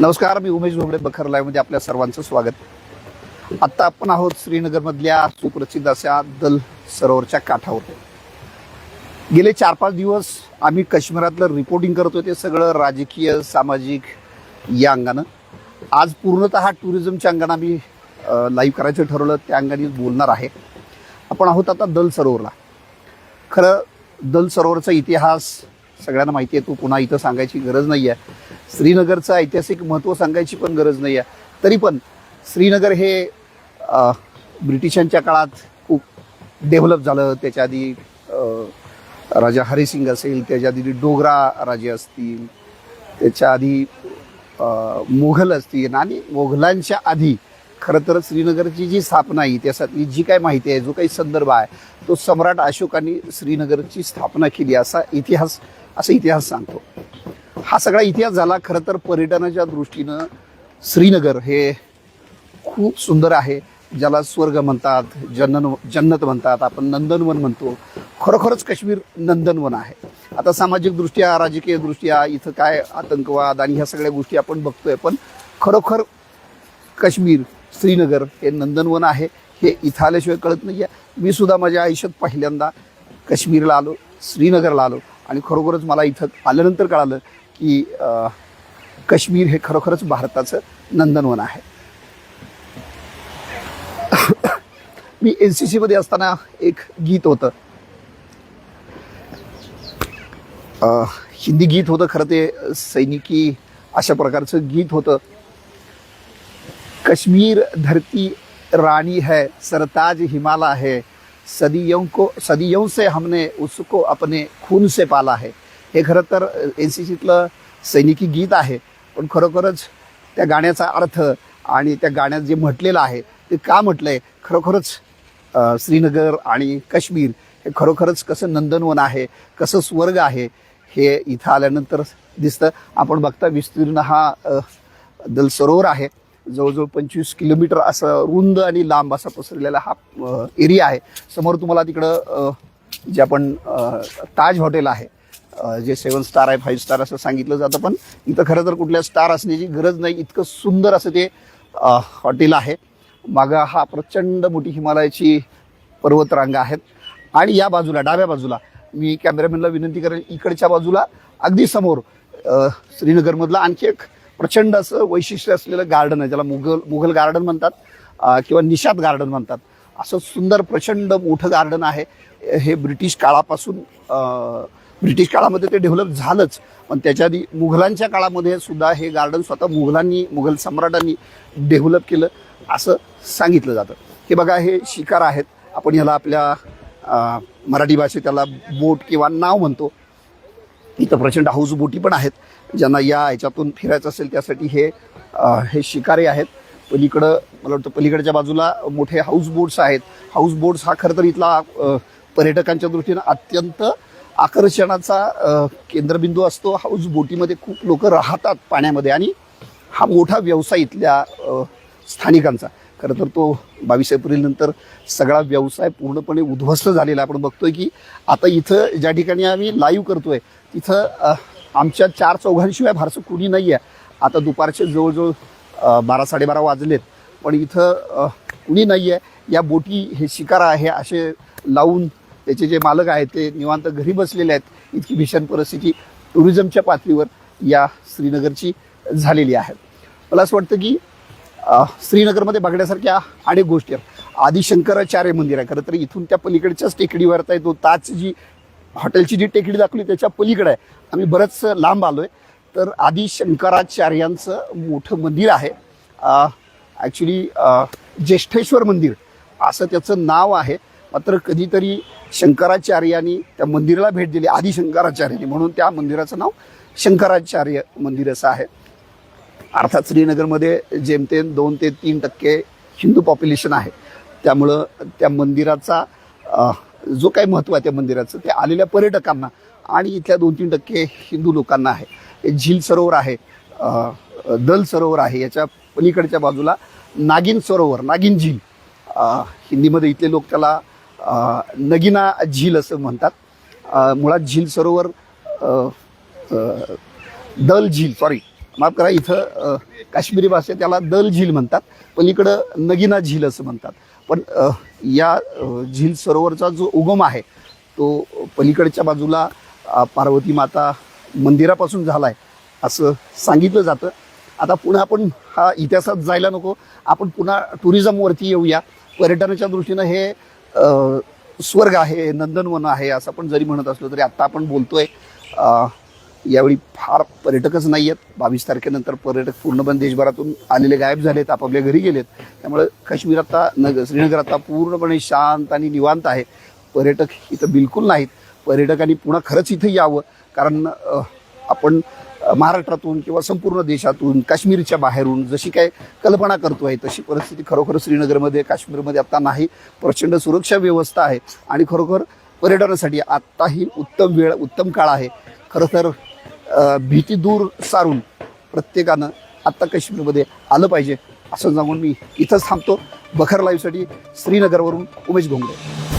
नमस्कार मी उमेश भोगडे बखर लाईव्हमध्ये आपल्या सर्वांचं स्वागत. आत्ता आपण आहोत श्रीनगरमधल्या सुप्रसिद्ध अशा दल सरोवरच्या काठावर. गेले चार पाच दिवस आम्ही काश्मीरातलं रिपोर्टिंग करतोय ते सगळं राजकीय सामाजिक या अंगानं. आज पूर्णतः टुरिझमच्या अंगानं आम्ही लाईव्ह करायचं ठरवलं त्या अंगाने बोलणार आहे. आपण आहोत आता दल सरोवरला. खरं दल सरोवरचा इतिहास सगळ्यांना माहिती आहे तो पुन्हा इथं सांगायची गरज नाही आहे श्रीनगरचं ऐतिहासिक महत्त्व सांगायची पण गरज नाही आहे. तरी पण श्रीनगर हे ब्रिटिशांच्या काळात खूप डेव्हलप झालं. त्याच्या आधी राजा हरिसिंग असेल त्याच्या आधी डोगरा राजे असतील त्याच्या आधी मोघल असतील आणि मुघलांच्या आधी खरं तर श्रीनगरची जी स्थापना आहे इतिहासातली जी काय माहिती आहे जो काही संदर्भ आहे तो सम्राट अशोकाने श्रीनगरची स्थापना केली असा इतिहास असा इतिहास सांगतो. हा सगळा इतिहास झाला. खरं तर पर्यटनाच्या दृष्टीनं श्रीनगर हे खूप सुंदर आहे ज्याला स्वर्ग म्हणतात जन्नन जन्नत म्हणतात आपण नंदनवन म्हणतो. खरोखरच काश्मीर नंदनवन आहे. आता सामाजिक दृष्ट्या राजकीय दृष्ट्या इथं काय आतंकवाद आणि ह्या सगळ्या गोष्टी आपण बघतोय पण खरोखर काश्मीर श्रीनगर हे नंदनवन आहे हे इथं आल्याशिवाय कळत नाही आहे मी सुद्धा माझ्या आयुष्यात पहिल्यांदा काश्मीरला आलो श्रीनगरला आलो आणि खरोखरच मला इथं आल्यानंतर कळालं की कश्मीर काश्मीर हे खरोखरच भारताचं नंदनवन आहे. मी एन सी सीमध्ये असताना एक गीत होतं. हिंदी गीत होतं खरं ते सैनिकी अशा प्रकारचं गीत होतं. कश्मीर धरती रानी है सरताज हिमाला है सदियों को सदियों से हमने उसको अपने खून से पाला है. हे खरं तर एन सी सीतलं सैनिकी गीत आहे पण खरोखरच त्या गाण्याचा अर्थ आणि त्या गाण्यात जे म्हटलेलं आहे ते का म्हटलं आहे खरोखरच श्रीनगर आणि काश्मीर हे खरोखरच कसं नंदनवन आहे कसं स्वर्ग आहे हे इथं आल्यानंतर दिसतं. आपण बघता विस्तीर्ण हा दल सरोवर आहे. जवळजवळ पंचवीस किलोमीटर असं रुंद आणि लांब असा पसरलेला हा एरिया आहे. समोर तुम्हाला तिकडं जे आपण ताज हॉटेल आहे जे सेवन स्टार आहे फाईव्ह स्टार असं सांगितलं जातं पण इथं खरं तर कुठल्या स्टार असण्याची गरज नाही. इतकं सुंदर असं ते हॉटेल आहे. मागं हा प्रचंड मोठी हिमालयाची पर्वतरांगा आहेत. आणि या बाजूला डाव्या बाजूला मी कॅमेरामॅनला विनंती करेन इकडच्या बाजूला अगदी समोर श्रीनगरमधलं आणखी एक प्रचंड असं वैशिष्ट्य असलेलं गार्डन आहे ज्याला मुघल मुघल गार्डन म्हणतात किंवा निषाद गार्डन म्हणतात. असं सुंदर प्रचंड मोठं गार्डन आहे. हे ब्रिटिश काळापासून ब्रिटिश काळामध्ये ते डेव्हलप झालंच. पण त्याच्या आधी मुघलांच्या काळामध्ये सुद्धा हे गार्डन स्वतः मुघलांनी मुघल सम्राटांनी डेव्हलप केलं असं सांगितलं जातं. हे बघा हे शिकार आहेत. आपण याला आपल्या मराठी भाषेत त्याला बोट किंवा नाव म्हणतो. इथं प्रचंड हाऊस बोटी पण आहेत. ज्यांना या ह्याच्यातून फिरायचं असेल त्यासाठी हे हे शिकारे आहेत. पलीकडं मला वाटतं पलीकडच्या बाजूला मोठे हाऊस बोट्स आहेत. हाऊस बोट्स हा खरं तर इथला पर्यटकांच्या दृष्टीनं अत्यंत आकर्षणाचा केंद्रबिंदू असतो. हाऊस बोटीमध्ये खूप लोक राहतात पाण्यामध्ये आणि हा मोठा व्यवसाय इथल्या स्थानिकांचा. खरं तर तो बावीस एप्रिल नंतर सगळा व्यवसाय पूर्णपणे उद्ध्वस्त झालेला आपण बघतोय की आता इथं ज्या ठिकाणी आम्ही लाईव्ह करतोय तिथं आमच्या चार चौघांशिवाय फारसं कुणी नाही आहे आता दुपारचे जवळजवळ बारा साडेबारा वाजलेत पण इथं कुणी नाही आहे या बोटी हे शिकार आहे असे लावून त्याचे जे मालक आहेत ते निवांत घरी बसलेले आहेत. इतकी भीषण परिस्थिती टुरिझमच्या पातळीवर या श्रीनगरची झालेली आहे. मला असं वाटतं की श्रीनगरमध्ये बघण्यासारख्या अनेक गोष्टी आहेत. आदि शंकराचार्य मंदिर आहे. खरं तर इथून त्या पलीकडच्याच टेकडीवर आहे तो ताज जी हॉटेलची जी टेकडी दाखवली त्याच्या पलीकडे आहे. आम्ही बरंच लांब आलो आहे तर आधी शंकराचार्यांचं मोठं मंदिर आहे. ॲक्च्युली ज्येष्ठेश्वर मंदिर. असं त्याचं नाव आहे. मात्र कधीतरी शंकराचार्यांनी त्या मंदिराला भेट दिली आदि शंकराचार्यांनी. म्हणून त्या मंदिराचं नाव शंकराचार्य मंदिर असं आहे. अर्थात श्रीनगरमध्ये जेमतेम दोन ते तीन टक्के हिंदू पॉप्युलेशन आहे. त्यामुळं त्या मंदिराचा जो काही महत्त्व आहे त्या मंदिराचं ते आलेल्या पर्यटकांना आणि इथल्या दोन तीन टक्के हिंदू लोकांना आहे. हे झील सरोवर आहे दल सरोवर आहे याच्या पलीकडच्या बाजूला नागिन सरोवर नागिन झील. हिंदीमध्ये इथले लोक त्याला नगिना झील असं म्हणतात. मुळात झील सरोवर दल झील सॉरी माफ करा इथं काश्मीरी भाषेत त्याला दल झील म्हणतात पलीकडं नगिना झील असं म्हणतात. पण या झील सरोवरचा जो उगम आहे तो पलीकडच्या बाजूला पार्वती माता मंदिरापासून झाला आहे असं सांगितलं जातं. आता पुन्हा आपण हा इतिहासात जायला नको. आपण पुन्हा टुरिझमवरती येऊया. पर्यटनाच्या दृष्टीनं हे स्वर्ग आहे नंदनवन आहे असं आपण जरी म्हणत असलो तरी आत्ता आपण बोलतोय. यावेळी फार पर्यटकच नाही आहेत. बावीस तारखेनंतर पर्यटक पूर्णपणे देशभरातून आलेले गायब झालेत आपापल्या घरी गेलेत. त्यामुळे काश्मीर आता नग श्रीनगर आता पूर्णपणे शांत आणि निवांत आहे. पर्यटक इथं बिलकुल नाहीत. पर्यटकांनी पुन्हा खरंच इथं यावं. कारण आपण महाराष्ट्रातून किंवा संपूर्ण देशातून काश्मीरच्या बाहेरून जशी काय कल्पना करतो आहे तशी परिस्थिती खरोखर श्रीनगरमध्ये काश्मीरमध्ये आता नाही. प्रचंड सुरक्षा व्यवस्था आहे आणि खरोखर पर्यटनासाठी आत्ताही उत्तम वेळ उत्तम काळ आहे. खरं तर भीती दूर सारून प्रत्येकानं आत्ता काश्मीरमध्ये आलं पाहिजे. असं सांगून मी इथंच थांबतो. बखर लाईव्हसाठी श्रीनगरवरून उमेश घोंगडे.